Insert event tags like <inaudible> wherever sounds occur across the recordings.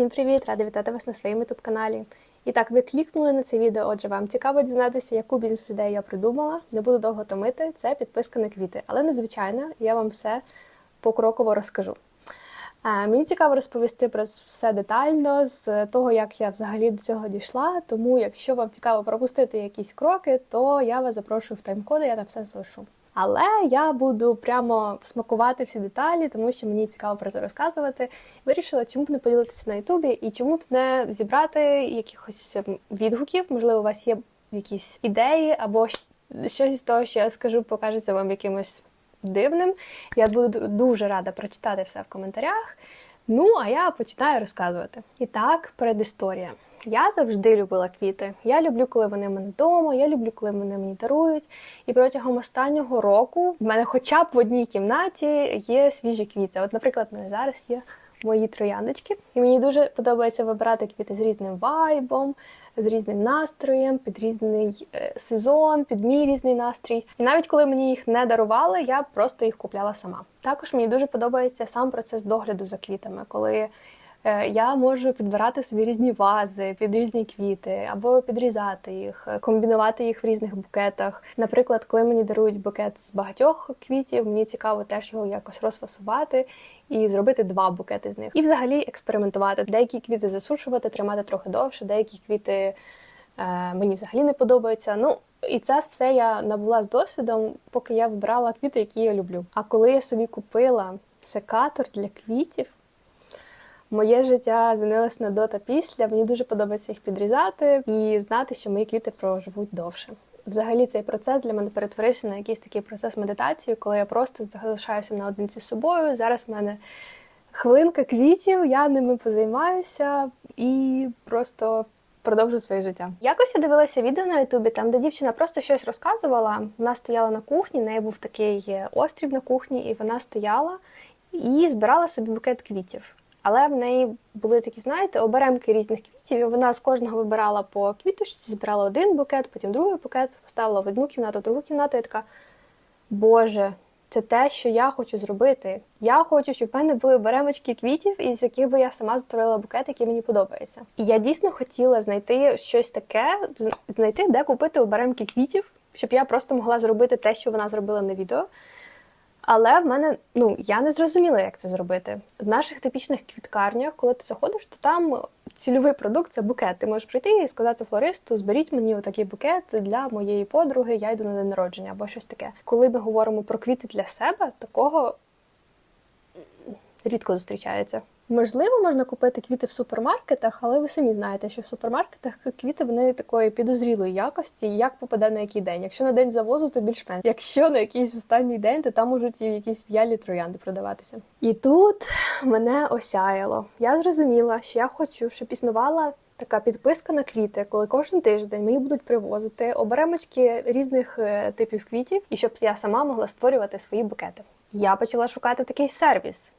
Всім привіт! Рада вітати вас на своєму youtube каналі. І так, ви клікнули на це відео, отже, вам цікаво дізнатися, яку бізнес-ідею я придумала. Не буду довго томити, це підписка на квіти. Але незвичайно, я вам все покроково розкажу. Е, Мені цікаво розповісти про все детально з того, як я взагалі до цього дійшла. Тому, якщо вам цікаво пропустити якісь кроки, то я вас запрошую в тайм-коди, я на все залишу. Але я буду прямо смакувати всі деталі, тому що мені цікаво про це розказувати. Вирішила, чому б не поділитися на Ютубі і чому б не зібрати якихось ем, відгуків. Можливо, у вас є якісь ідеї або щось з того, що я скажу, покажеться вам якимось дивним. Я буду дуже рада прочитати все в коментарях. Ну, а я починаю розказувати. І так, передісторія. Я завжди любила квіти. Я люблю, коли вони в мене вдома, я люблю, коли вони мені дарують. І протягом останнього року в мене хоча б в одній кімнаті є свіжі квіти. От, наприклад, в мене зараз є мої трояндочки, і мені дуже подобається вибирати квіти з різним вайбом, з різним настроєм, під різний е, сезон, під мій різний настрій. І навіть коли мені їх не дарували, я просто їх купляла сама. Також мені дуже подобається сам процес догляду за квітами, коли я можу підбирати собі різні вази під різні квіти, або підрізати їх, е, комбінувати їх в різних букетах. Наприклад, коли мені дарують букет з багатьох квітів, мені цікаво теж його якось розфасувати і зробити два букети з них. І взагалі експериментувати. Деякі квіти засушувати, тримати трохи довше, деякі квіти е, мені взагалі не подобаються. Ну і це все я набула з досвідом, поки я вибирала квіти, які я люблю. А коли я собі купила секатор для квітів. Моє життя змінилося на до та після. Мені дуже подобається їх підрізати і знати, що мої квіти проживуть довше. Взагалі, цей процес для мене перетворився на якийсь такий процес медитації, коли я просто залишаюся наодинці з собою. Зараз в мене хвилинка квітів, я ними позаймаюся і просто продовжу своє життя. Якось я дивилася відео на Ютубі, там де дівчина просто щось розказувала. Вона стояла на кухні, в неї був такий острів на кухні, і вона стояла і збирала собі букет квітів. Але в неї були такі, знаєте, оберемки різних квітів. і Вона з кожного вибирала по квіточці, збирала один букет, потім другий букет, поставила в одну кімнату, в другу кімнату. І така, Боже, це те, що я хочу зробити. Я хочу, щоб в мене були беремочки квітів, із яких би я сама затворила букет, який мені подобається. І я дійсно хотіла знайти щось таке, знайти, де купити оберемки квітів, щоб я просто могла зробити те, що вона зробила на відео. Але в мене ну я не зрозуміла, як це зробити. В наших типічних квіткарнях, коли ти заходиш, то там цільовий продукт це букет. Ти можеш прийти і сказати флористу, зберіть мені отакий букет для моєї подруги, я йду на день народження або щось таке. Коли ми говоримо про квіти для себе, такого рідко зустрічається. Можливо, можна купити квіти в супермаркетах, але ви самі знаєте, що в супермаркетах квіти вони такої підозрілої якості, як попаде на який день. Якщо на день завозу, то більш-менш. Якщо на якийсь останній день, то там можуть і якісь в'ялі троянди продаватися. І тут мене осяяло. Я зрозуміла, що я хочу, щоб існувала. Така підписка на квіти, коли кожен тиждень мені будуть привозити оберемочки різних е, типів квітів, і щоб я сама могла створювати свої букети. Я почала шукати такий сервіс.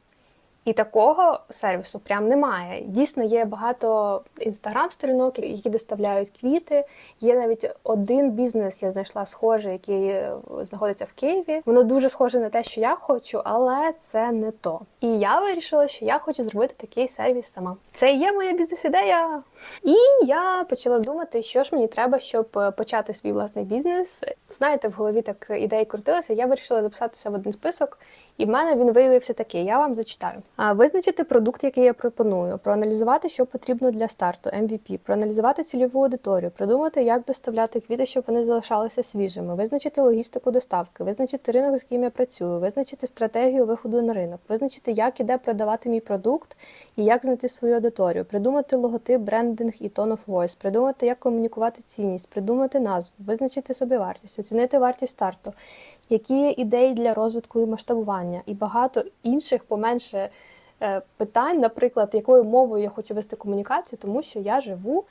І такого сервісу прям немає. Дійсно, є багато інстаграм-сторінок, які доставляють квіти. Є навіть один бізнес, я знайшла схожий, який е, знаходиться в Києві. Воно дуже схоже на те, що я хочу, але це не то. І я вирішила, що я хочу зробити такий сервіс сама. Це є моя бізнес-ідея. І я почала думати, що ж мені треба, щоб е, почати свій власний бізнес. Знаєте, в голові так ідеї крутилися. Я вирішила записатися в один список. І в мене він виявився такий. Я вам зачитаю. Визначити продукт, який я пропоную, проаналізувати, що потрібно для старту, MVP, проаналізувати цільову аудиторію, продумати, як доставляти квіти, щоб вони залишалися свіжими, визначити логістику доставки, визначити ринок, з яким я працюю, визначити стратегію виходу на ринок, визначити, як і де продавати мій продукт і як знайти свою аудиторію, придумати логотип, брендинг і tone of voice, придумати, як комунікувати цінність, придумати назву, визначити собівартість, оцінити вартість старту. Які є ідеї для розвитку і масштабування, і багато інших поменше питань, наприклад, якою мовою я хочу вести комунікацію, тому що я живу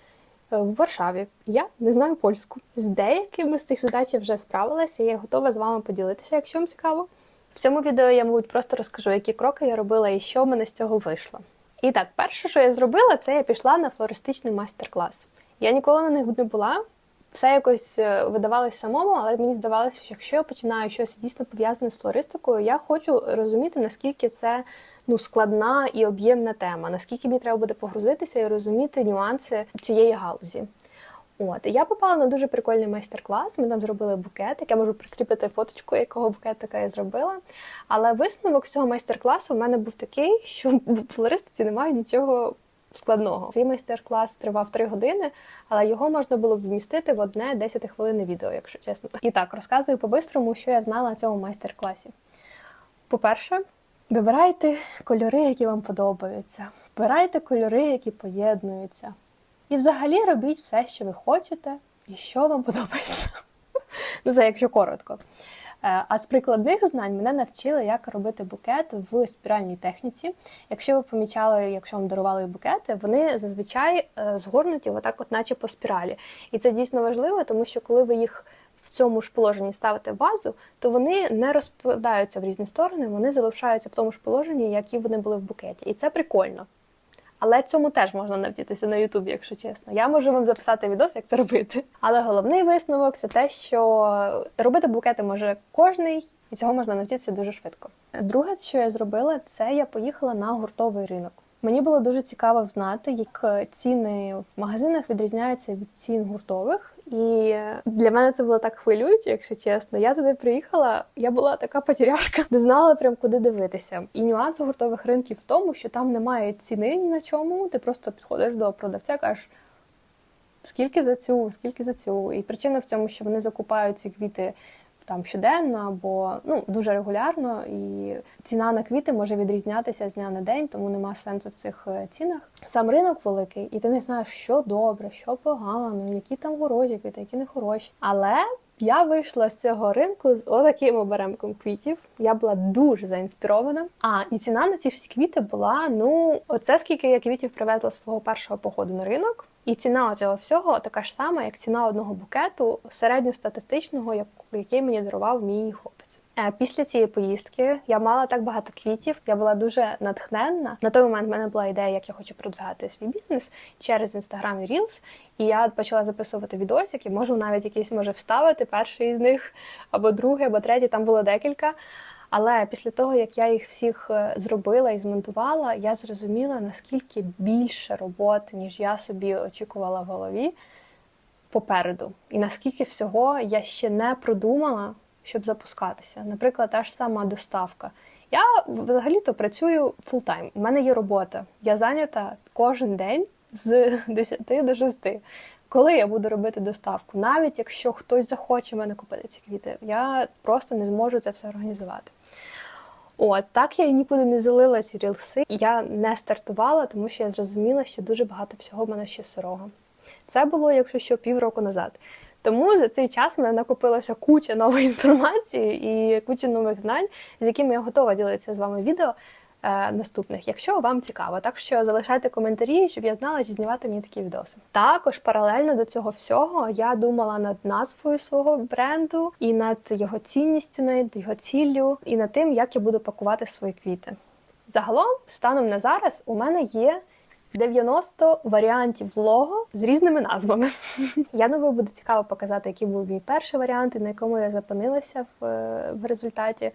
е, в Варшаві. Я не знаю польську. З деякими з цих задач я вже справилася, і я готова з вами поділитися, якщо вам цікаво. В цьому відео я, мабуть, просто розкажу, які кроки я робила і що в мене з цього вийшло. І так, перше, що я зробила, це я пішла на флористичний майстер-клас. Я ніколи на них не була. Все якось е, видавалось самому, але мені здавалося, що якщо я починаю щось дійсно пов'язане з флористикою, я хочу розуміти, наскільки це ну, складна і об'ємна тема. Наскільки мені треба буде погрузитися і розуміти нюанси цієї галузі. От, я попала на дуже прикольний майстер-клас. Ми там зробили букетик. Я можу прикріпити фоточку, якого букетика я зробила. Але висновок цього майстер-класу в мене був такий, що в флористиці немає нічого складного. Цей майстер-клас тривав 3 години, але його можна було б вмістити в одне 10 хвилин відео, якщо чесно. І так, розказую по-бистрому, що я знала на цьому майстер-класі. По-перше, вибирайте кольори, які вам подобаються. Вибирайте кольори, які поєднуються. І взагалі робіть все, що ви хочете, і що вам подобається. <laughs> Ну, це якщо коротко. Е, А з прикладних знань мене навчили, як робити букет в спіральній техніці. Якщо ви помічали, якщо вам дарували букети, вони зазвичай е, згорнуті отак, от наче по спіралі. І це дійсно важливо, тому що коли ви їх в цьому ж положенні ставите в вазу, то вони не розпадаються в різні сторони, вони залишаються в тому ж положенні, які вони були в букеті. І це прикольно. Але цьому теж можна навчитися на Ютубі, якщо чесно. Я можу вам записати відос, як це робити. Але головний висновок це те, що робити букети може кожний, і цього можна навчитися дуже швидко. Друге, що я зробила, це я поїхала на гуртовий ринок. Мені було дуже цікаво знати, як ціни в магазинах відрізняються від цін гуртових. І для мене це було так хвилююче, якщо чесно. Я туди приїхала, я була така потеряшка, не знала прям куди дивитися. І нюанс гуртових ринків в тому, що там немає ціни ні на чому. Ти просто підходиш до продавця, кажеш. Скільки за цю, скільки за цю. І причина в цьому, що вони закупають ці квіти там щоденно або ну дуже регулярно, і ціна на квіти може відрізнятися з дня на день, тому нема сенсу в цих е, цінах. Сам ринок великий, і ти не знаєш, що добре, що погано, які там хороші квіти, які не хороші. Але я вийшла з цього ринку з отаким оберемком квітів. Я була дуже заінспірована. А і ціна на ці всі квіти була: ну, оце скільки я квітів привезла свого першого походу на ринок. І ціна цього всього така ж сама, як ціна одного букету середньостатистичного, який мені дарував мій хлопець. Е, Після цієї поїздки я мала так багато квітів, я була дуже натхненна. На той момент в мене була ідея, як я хочу продвигати свій бізнес через Instagram і Reels. І я почала записувати відосики, можу навіть якийсь може вставити перший з них, або другий, або третій, там було декілька. Але після того, як я їх всіх е, зробила і змонтувала, я зрозуміла, наскільки більше роботи, ніж я собі очікувала в голові попереду. І наскільки всього я ще не продумала, щоб запускатися. Наприклад, та ж сама доставка. Я взагалі-то працюю фултайм. У мене є робота. Я зайнята кожен день з <laughs> 10 до 6. Коли я буду робити доставку, навіть якщо хтось захоче мене купити ці квіти, я просто не зможу це все організувати. От так я нікуди не залила ці рілси. Я не стартувала, тому що я зрозуміла, що дуже багато всього в мене ще сирого. Це було, якщо що, півроку назад. Тому за цей час в мене накопилася куча нової <laughs> інформації і куча нових знань, з якими я готова ділитися з вами відео е, наступних, якщо вам цікаво. Так що залишайте коментарі, щоб я знала, чи знімати мені такі відоси. Також паралельно до цього всього я думала над назвою свого бренду і над його цінністю, над його ціллю, і над тим, як я буду пакувати свої квіти. Загалом, станом на зараз, у мене є 90 варіантів лого з різними назвами. <laughs> Я думаю, буде цікаво показати, який був мій перший варіант, і на якому я зупинилася в, е, в результаті.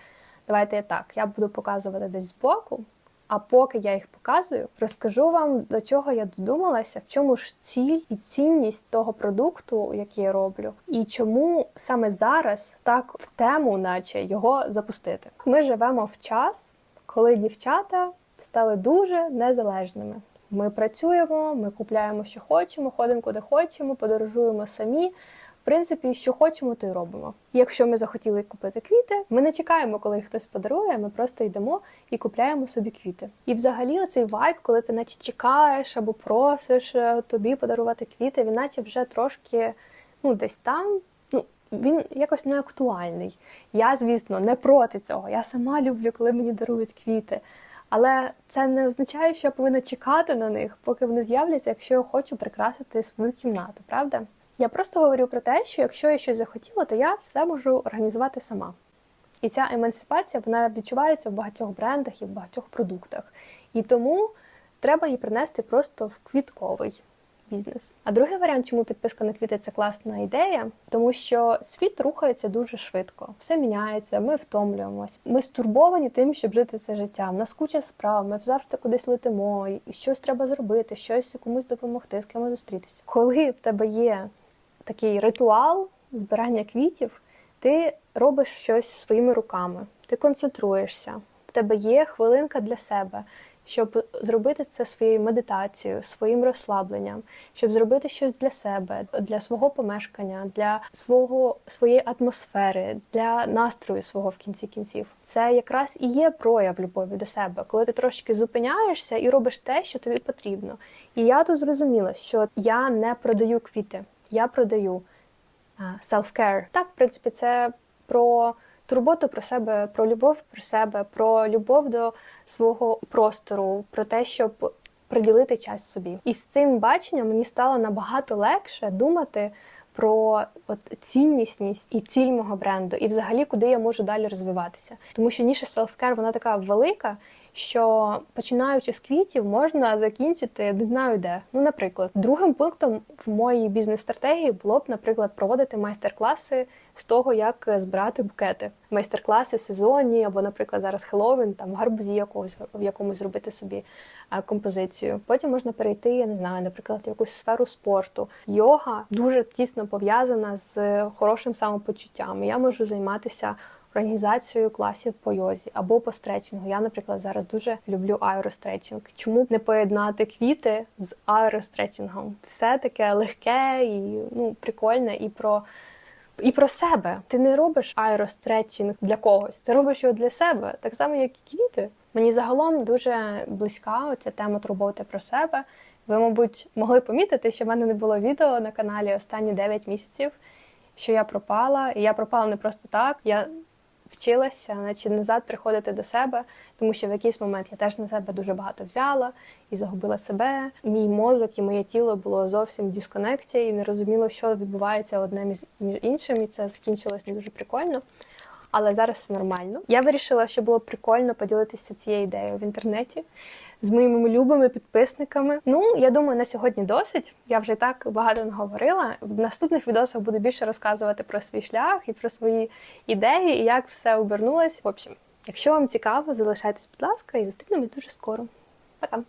Давайте я так, я буду показувати десь збоку, а поки я їх показую, розкажу вам, до чого я додумалася, в чому ж ціль і цінність того продукту, який я роблю, і чому саме зараз так в тему, наче його запустити. Ми живемо в час, коли дівчата стали дуже незалежними. Ми працюємо, ми купляємо, що хочемо, ходимо куди хочемо, подорожуємо самі. В принципі, що хочемо, то й робимо. Якщо ми захотіли купити квіти, ми не чекаємо, коли їх хтось подарує. Ми просто йдемо і купляємо собі квіти. І взагалі, оцей вайб, коли ти наче чекаєш або просиш е, тобі подарувати квіти, він наче вже трошки ну десь там. Ну він якось не актуальний. Я, звісно, не проти цього. Я сама люблю, коли мені дарують квіти. Але це не означає, що я повинна чекати на них, поки вони з'являться, якщо я хочу прикрасити свою кімнату, правда? Я просто говорю про те, що якщо я щось захотіла, то я все можу організувати сама. І ця емансипація вона відчувається в багатьох брендах і в багатьох продуктах. І тому треба її принести просто в квітковий бізнес. А другий варіант, чому підписка на квіти це класна ідея, тому що світ рухається дуже швидко, все міняється, ми втомлюємось. Ми стурбовані тим, щоб жити це життя. В нас куча справ, ми завжди кудись летимо, і щось треба зробити, щось комусь допомогти, з кимось зустрітися. Коли в тебе є такий ритуал збирання квітів, ти робиш щось своїми руками, ти концентруєшся, в тебе є хвилинка для себе, щоб зробити це своєю медитацією, своїм розслабленням, щоб зробити щось для себе, для свого помешкання, для свого своєї атмосфери, для настрою свого в кінці кінців. Це якраз і є прояв любові до себе, коли ти трошки зупиняєшся і робиш те, що тобі потрібно. І я тут зрозуміла, що я не продаю квіти, я продаю self-care. Так, в принципі, це про турботу про себе, про любов про себе, про любов до свого простору, про те, щоб приділити час собі. І з цим баченням мені стало набагато легше думати про от ціннісність і ціль мого бренду, і взагалі куди я можу далі розвиватися. Тому що ніша self-care, вона така велика. Що починаючи з квітів, можна закінчити не знаю де. Ну, наприклад, другим пунктом в моїй бізнес-стратегії було б, наприклад, проводити майстер-класи з того, як збирати букети. Майстер-класи сезонні, або, наприклад, зараз Хеллоуін, там гарбузі якогось в якомусь зробити собі е, композицію. Потім можна перейти, я не знаю, наприклад, в якусь сферу спорту. Йога дуже тісно пов'язана з хорошим самопочуттям. Я можу займатися організацією класів по йозі або по стретчингу. Я, наприклад, зараз дуже люблю аеростретчинг. Чому не поєднати квіти з аеростретчингом? Все таке легке і ну прикольне і про. І про себе ти не робиш аеростретчинг для когось, ти робиш його для себе, так само, як і квіти. Мені загалом дуже близька ця тема турботи про себе. Ви, мабуть, могли помітити, що в мене не було відео на каналі останні 9 місяців, що я пропала, і я пропала не просто так. Я вчилася, наче назад приходити до себе, тому що в якийсь момент я теж на себе дуже багато взяла і загубила себе. Мій мозок і моє тіло було зовсім в дисконекті і не розуміло, що відбувається одне між іншим, і це закінчилось не дуже прикольно. Але зараз все нормально. Я вирішила, що було прикольно поділитися цією ідеєю в інтернеті з моїми любими підписниками. Ну, я думаю, на сьогодні досить. Я вже і так багато наговорила. В наступних відосах буду більше розказувати про свій шлях і про свої ідеї, і як все обернулось. В общем, якщо вам цікаво, залишайтесь, будь ласка, і зустрінемось дуже скоро. Пока!